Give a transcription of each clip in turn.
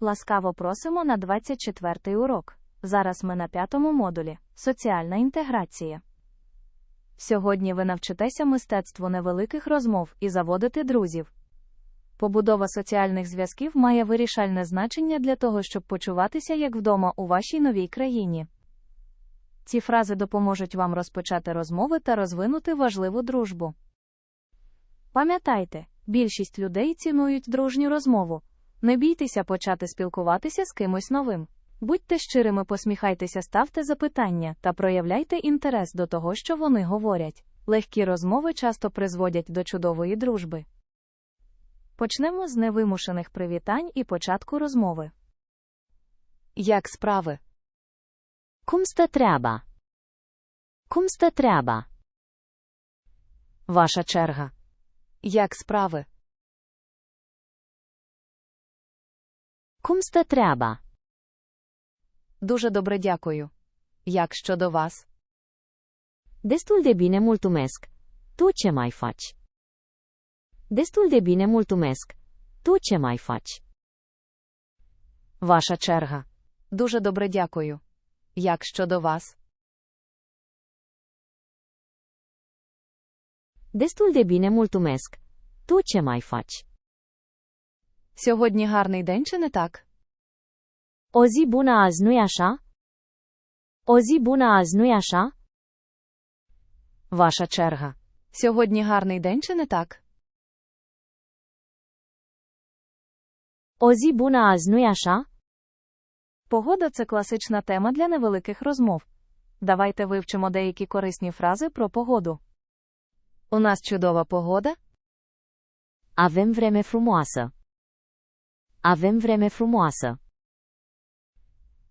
Ласкаво просимо на 24-й урок. Зараз ми на п'ятому модулі соціальна інтеграція. Сьогодні ви навчитеся мистецтву невеликих розмов і заводити друзів. Побудова соціальних зв'язків має вирішальне значення для того, щоб почуватися як вдома у вашій новій країні. Ці фрази допоможуть вам розпочати розмови та розвинути важливу дружбу. Пам'ятайте, більшість людей цінують дружню розмову. Не бійтеся почати спілкуватися з кимось новим. Будьте щирими, посміхайтеся, ставте запитання та проявляйте інтерес до того, що вони говорять. Легкі розмови часто призводять до чудової дружби. Почнемо з невимушених привітань і початку розмови. Як справи? Treaba? Cum stă treaba? Ваша черга. Як справи? Cum stă treaba? Дуже добре дякую. Як щодо вас? Destul de bine mulțumesc. Tu ce mai faci? Destul de bine mulțumesc. Tu ce mai faci? Ваша черга. Дуже добре дякую. Як щодо вас? Destul de bine mulțumesc. Tu ce mai faci? Сьогодні гарний день чи не так? O zi bună azi, nu-i așa? O zi bună azi, nu-i așa? Ваша черга. Сьогодні гарний день чи не так? O zi bună azi, nu-i așa? Погода це класична тема для невеликих розмов. Давайте вивчимо деякі корисні фрази про погоду. У нас чудова погода. Avem vreme frumoasă. Avem vreme frumoasă.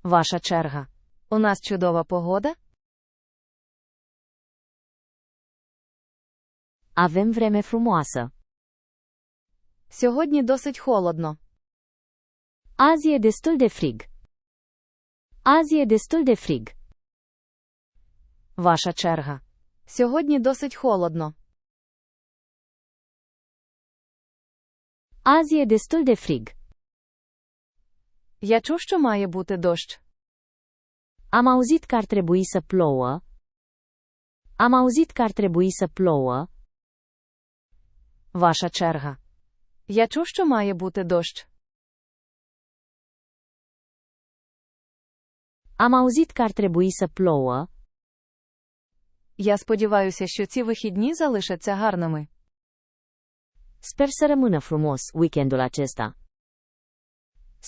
Ваша черга. У нас чудова погода. Avem vreme frumoasă. Сьогодні досить холодно. Azi e destul de frig. Azi e destul de frig. Ваша черга. Сьогодні досить холодно. Azi e destul de frig. Я чув, що має бути дощ. Am auzit că ar trebui să plouă. Am auzit că ar trebui să plouă. Ваша черга. Я чув, що має бути дощ. Am auzit că ar trebui să plouă. Я сподіваюся, що ці вихідні залишаться гарними. Sper să rămână frumos weekendul acesta.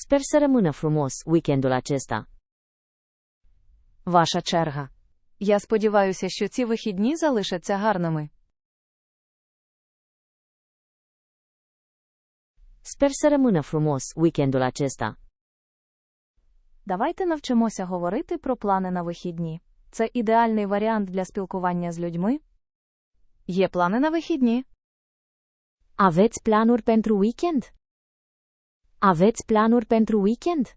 Sper să rămână frumos weekendul acesta. Ваша черга. Я сподіваюся, що ці вихідні залишаться гарними. Sper să rămână frumos weekendul acesta. Давайте навчимося говорити про плани на вихідні. Це ідеальний варіант для спілкування з людьми. Є плани на вихідні. Aveți planuri pentru weekend? Aveți planuri pentru weekend?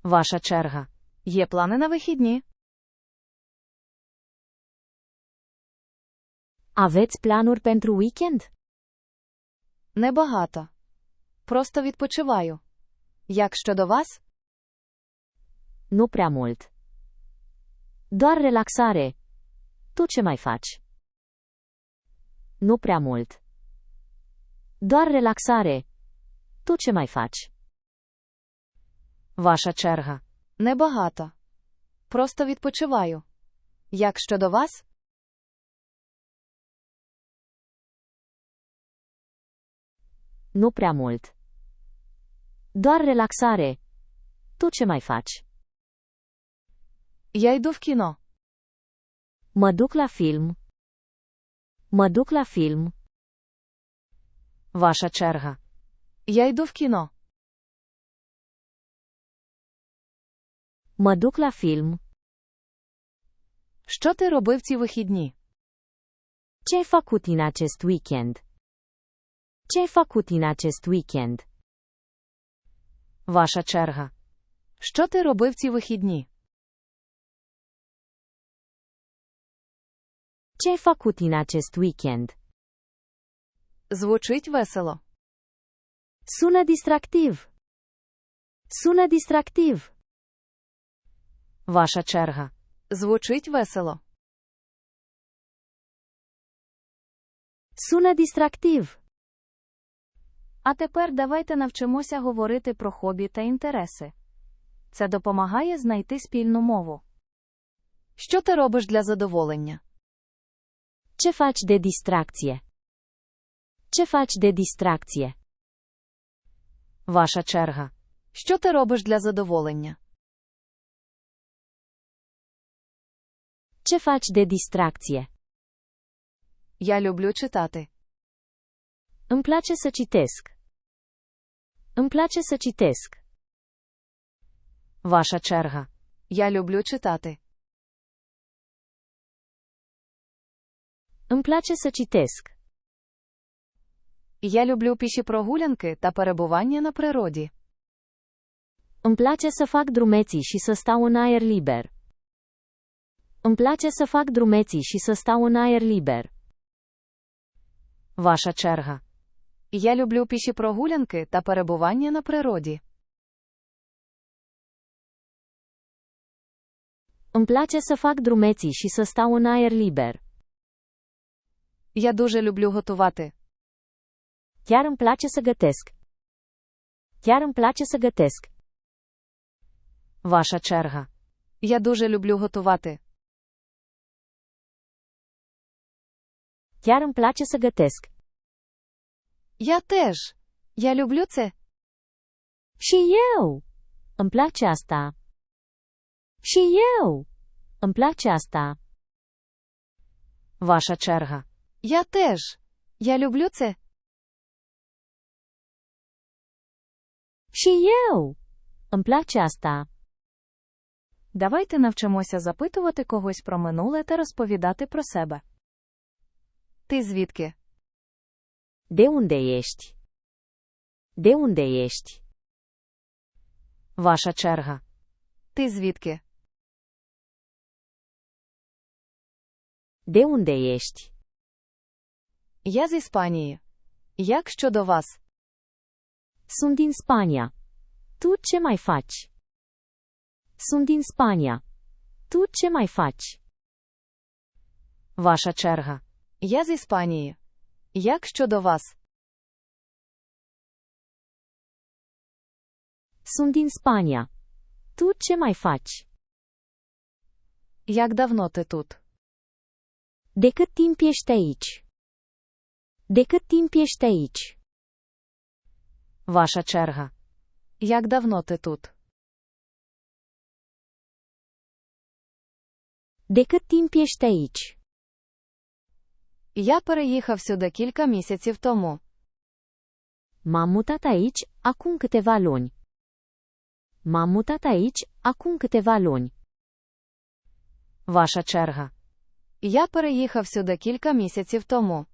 Ваша черга. Є плани на вихідні. Aveți planuri pentru weekend? Небагато. Просто відпочиваю. Як щодо вас? Nu prea mult. Doar relaxare. Tu ce mai faci? Nu prea mult. Doar relaxare. Tu ce mai faci? Ваша черга. Небагато. Просто відпочиваю. Як щодо вас? Nu prea mult. Doar relaxare. Tu ce mai faci? Я йду в кіно. Mă duc la film. Mă duc la film. Ваша черга. Я йду в кіно. Mă duc la film. Що ти робив ці вихідні? Ce ai făcut în acest weekend? Ce ai făcut în acest weekend? Ваша черга. Що ти робив ці вихідні? Ce ai făcut în acest weekend? Звучить весело. Sună distractiv. Sună distractiv. Ваша черга. Звучить весело. Sună distractiv. А тепер давайте навчимося говорити про хобі та інтереси. Це допомагає знайти спільну мову. Що ти робиш для задоволення? Ce faci de distracție? Ce faci de distracție? Ваша черга. Що ти робиш для задоволення? Ce faci de distracție? Я люблю читати. Îmi place să citesc. Îmi place să citesc. Ваша черга. Я люблю читати. Îmi place să citesc. Я люблю піші прогулянки та перебування на природі. Îmi place să fac drumeții și să stau în aer liber. Îmi place să fac drumeții și să stau în aer liber. Ваша черга. Я люблю піші прогулянки та перебування на природі. Îmi place să fac drumeții și să stau în aer liber. Я дуже люблю готувати. Chiar îmi place să gătesc. Chiar îmi place să gătesc. Ваша черга. Я дуже люблю готувати. Chiar îmi place să gătesc. Я теж. Я люблю це. Și eu! Îmi place asta. Și eu! Îmi place asta. Ваша черга. Я теж. Я люблю це. Și eu! Îmi place asta. Давайте навчимося запитувати когось про минуле та розповідати про себе. Ти звідки? De unde ești? De unde ești? Ваша черга. Ти звідки? De unde ești? Я з Іспанії. Як щодо вас? Sunt din Spania. Tu ce mai faci? Sunt din Spania. Tu ce mai faci? Ваша черга. Я з Іспанії. Як щодо вас? Sunt din Spania. Tu ce mai faci? Як давно ти тут? De cât timp ești aici? De cât timp ești aici? Ваша черга. Як давно ти тут? De cât timp ești aici? Я переїхав сюди кілька місяців тому. M-am mutat aici acum câteva luni. M-am mutat aici acum câteva luni. Ваша черга. Я переїхав сюди кілька місяців тому.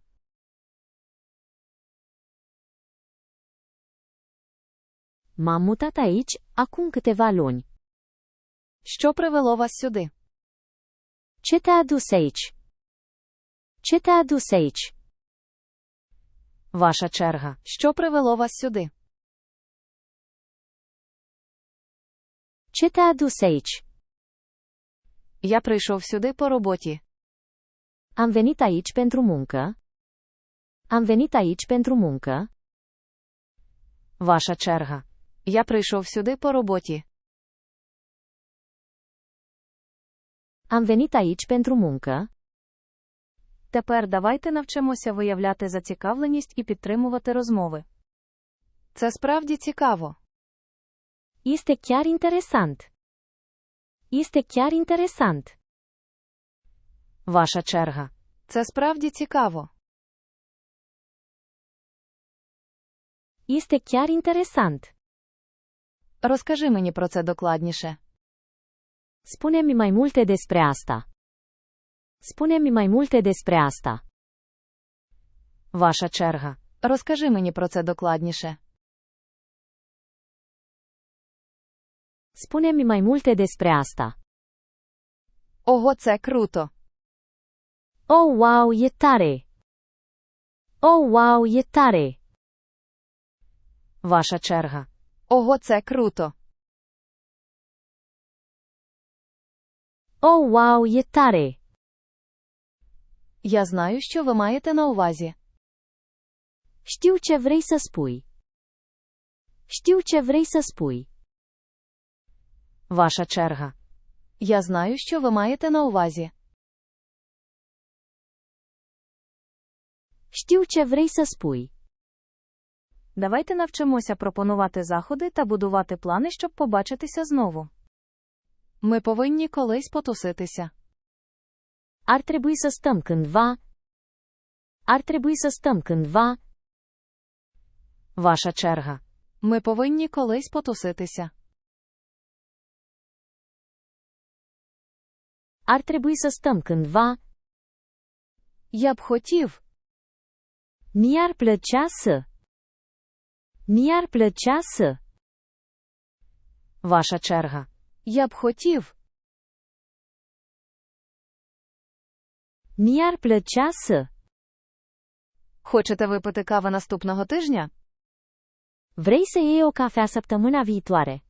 M-am mutat aici acum câteva luni. Що привело вас сюди? Ce te-a adus aici? Ce te-a adus aici? Ваша черга. Що привело вас сюди? Ce te-a adus aici? Я прийшов сюди по роботі. Am venit aici pentru muncă. Am venit aici pentru muncă. Ваша черга. Я прийшов сюди по роботі. Am venit aici pentru muncă. Тепер давайте навчимося виявляти зацікавленість і підтримувати розмови. Це справді цікаво. Este chiar interesant. Este chiar interesant. Ваша черга. Це справді цікаво. Este chiar interesant. Розкажи мені про це докладніше. Spune-mi mai multe despre asta. Spune-mi mai multe despre asta. Ваша черга. Розкажи мені про це докладніше. Spune-mi mai multe despre asta. Ого, це круто. Oh, wow, e tare! Oh, wow, e tare! Ваша черга. Ого, це круто. О, вау, єтаре. Я знаю, що ви маєте на увазі. Știu ce vrei să spui. Știu ce vrei să spui. Ваша черга. Я знаю, що ви маєте на увазі. Știu ce vrei să spui. Давайте навчимося пропонувати заходи та будувати плани, щоб побачитися знову. Ми повинні колись потуситися. Cândva. Ar trebui să stăm cândva. Ваша черга. Ми повинні колись потуситися. Să stăm cândva. Я б хотів. Plăcea să. Mi-ar plăcea să. Ваша черга. Я б хотів. Mi-ar plăcea să. Хочете випити кави наступного тижня? Vrei să iei o cafea săptămâna viitoare?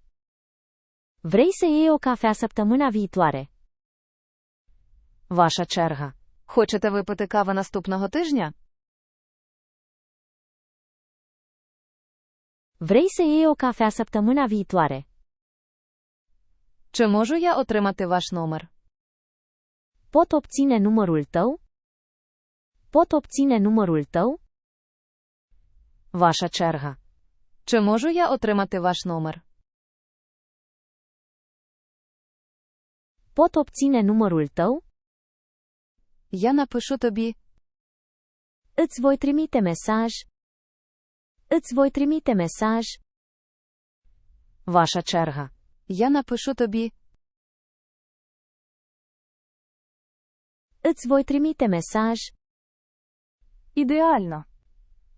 Vrei să iei o cafea săptămâna viitoare? Ваша черга. Хочете випити кави наступного тижня? Vrei să iei o cafea săptămâna viitoare? Чи можу я отримати ваш номер? Pot obține numărul tău? Pot obține numărul tău? Ваша черга. Чи можу я отримати ваш номер? Pot obține numărul tău? Я напишу тобі. Îți voi trimite mesaj. Îți voi trimite mesaj. Ваша черга. Я напишу тобі. Îți voi trimite mesaj. Ідеально.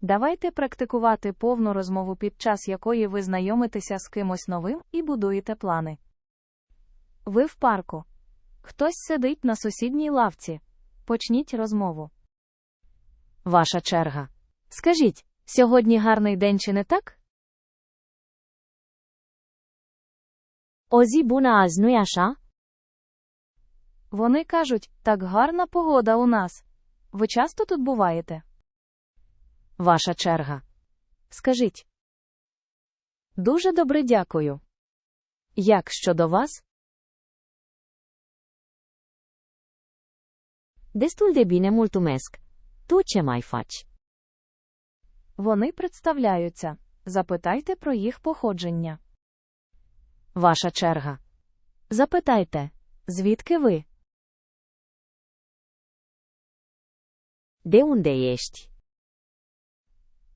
Давайте практикувати повну розмову під час якої ви знайомитеся з кимось новим і будуєте плани. Ви в парку. Хтось сидить на сусідній лавці. Почніть розмову. Ваша черга. Скажіть, сьогодні гарний день чи не так? Bună azi, nu-i? Вони кажуть, так гарна погода у нас. Ви часто тут буваєте? Ваша черга. Скажіть. Дуже добре дякую. Як щодо вас? Destul de bine, mulțumesc. Tu ce mai faci? Вони представляються. Запитайте про їх походження. Ваша черга. Запитайте, звідки ви? De unde ești?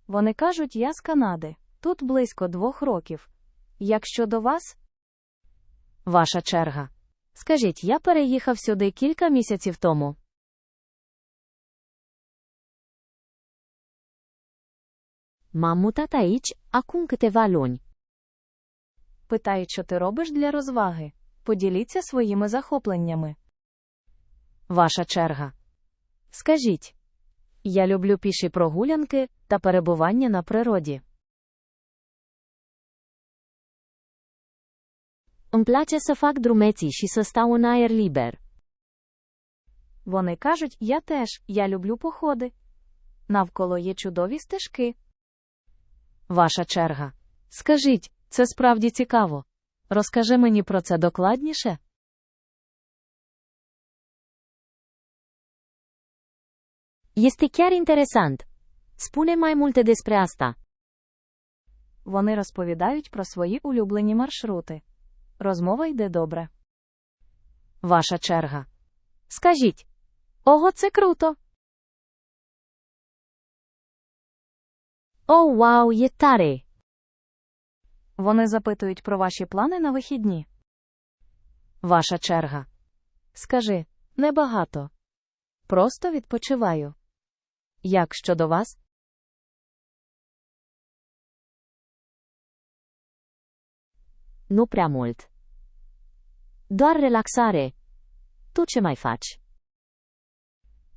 Вони кажуть, я з Канади. Тут близько двох років. Як щодо вас? Ваша черга. Скажіть, я переїхав сюди кілька місяців тому. M-am mutat aici, acum câteva luni. Питають, що ти робиш для розваги. Поділіться своїми захопленнями. Ваша черга. Скажіть. Я люблю піші прогулянки та перебування на природі. Îmi place să fac drumeții și să stau în aer liber. Вони кажуть, я теж, я люблю походи. Навколо є чудові стежки. Ваша черга. Скажіть, це справді цікаво. Розкажи мені про це докладніше. Este chiar interesant. Spune mai multe despre asta. Вони розповідають про свої улюблені маршрути. Розмова йде добре. Ваша черга. Скажіть. Ого, це круто. Wow, e tare! Вони запитують про ваші плани на вихідні. Ваша черга. Скажи, небагато. Просто відпочиваю. Як щодо вас? Nu prea mult. Doar relaxare. Tu ce mai faci?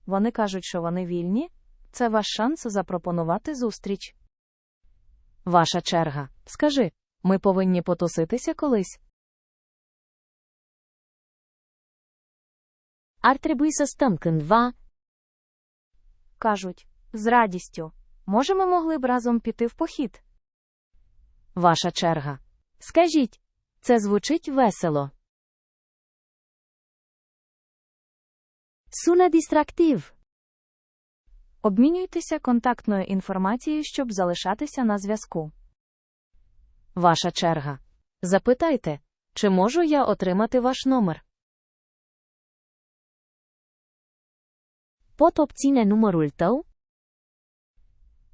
Вони кажуть, що вони вільні. Це ваш шанс запропонувати зустріч. Ваша черга. Скажи, ми повинні потуситися колись. Să stăm cândva. Кажуть, з радістю. Може, ми могли б разом піти в похід? Ваша черга. Скажіть. Це звучить весело. Sună distractiv. Обмінюйтеся контактною інформацією, щоб залишатися на зв'язку. Ваша черга. Запитайте, чи можу я отримати ваш номер? Pot obține numărul tău?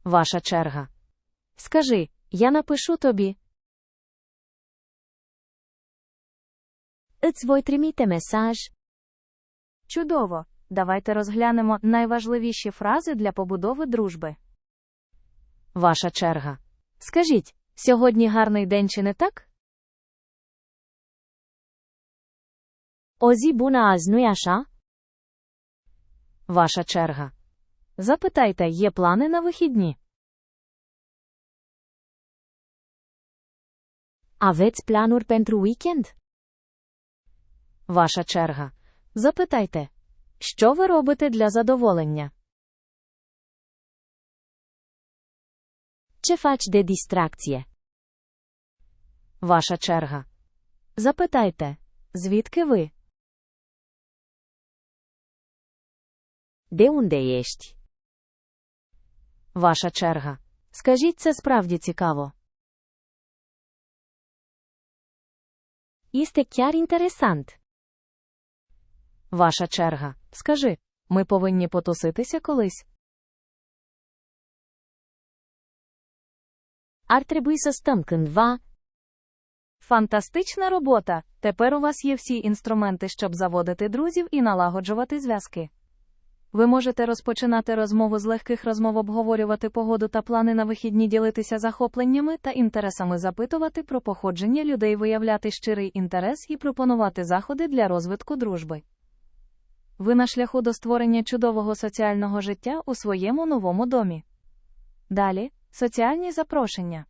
Ваша черга. Скажи, я напишу тобі. Îți voi trimite mesaj. Чудово! Давайте розглянемо найважливіші фрази для побудови дружби. Ваша черга. Скажіть, сьогодні гарний день чи не так? Bună azi, nu-i? Ваша черга. Запитайте, є плани на вихідні? Aveți planuri pentru weekend? Ваша черга. Запитайте, що ви робите для задоволення? Ce faci de distracție? Ваша черга. Запитайте, звідки ви? De unde ești? Ваша черга. Скажіть, це справді цікаво. Este chiar interesant. Ваша черга. Скажи, ми повинні потуситися колись. Să stăm cândva. Фантастична робота! Тепер у вас є всі інструменти, щоб заводити друзів і налагоджувати зв'язки. Ви можете розпочинати розмову з легких розмов, обговорювати погоду та плани на вихідні, ділитися захопленнями та інтересами, запитувати про походження людей, виявляти щирий інтерес і пропонувати заходи для розвитку дружби. Ви на шляху до створення чудового соціального життя у своєму новому домі. Далі соціальні запрошення.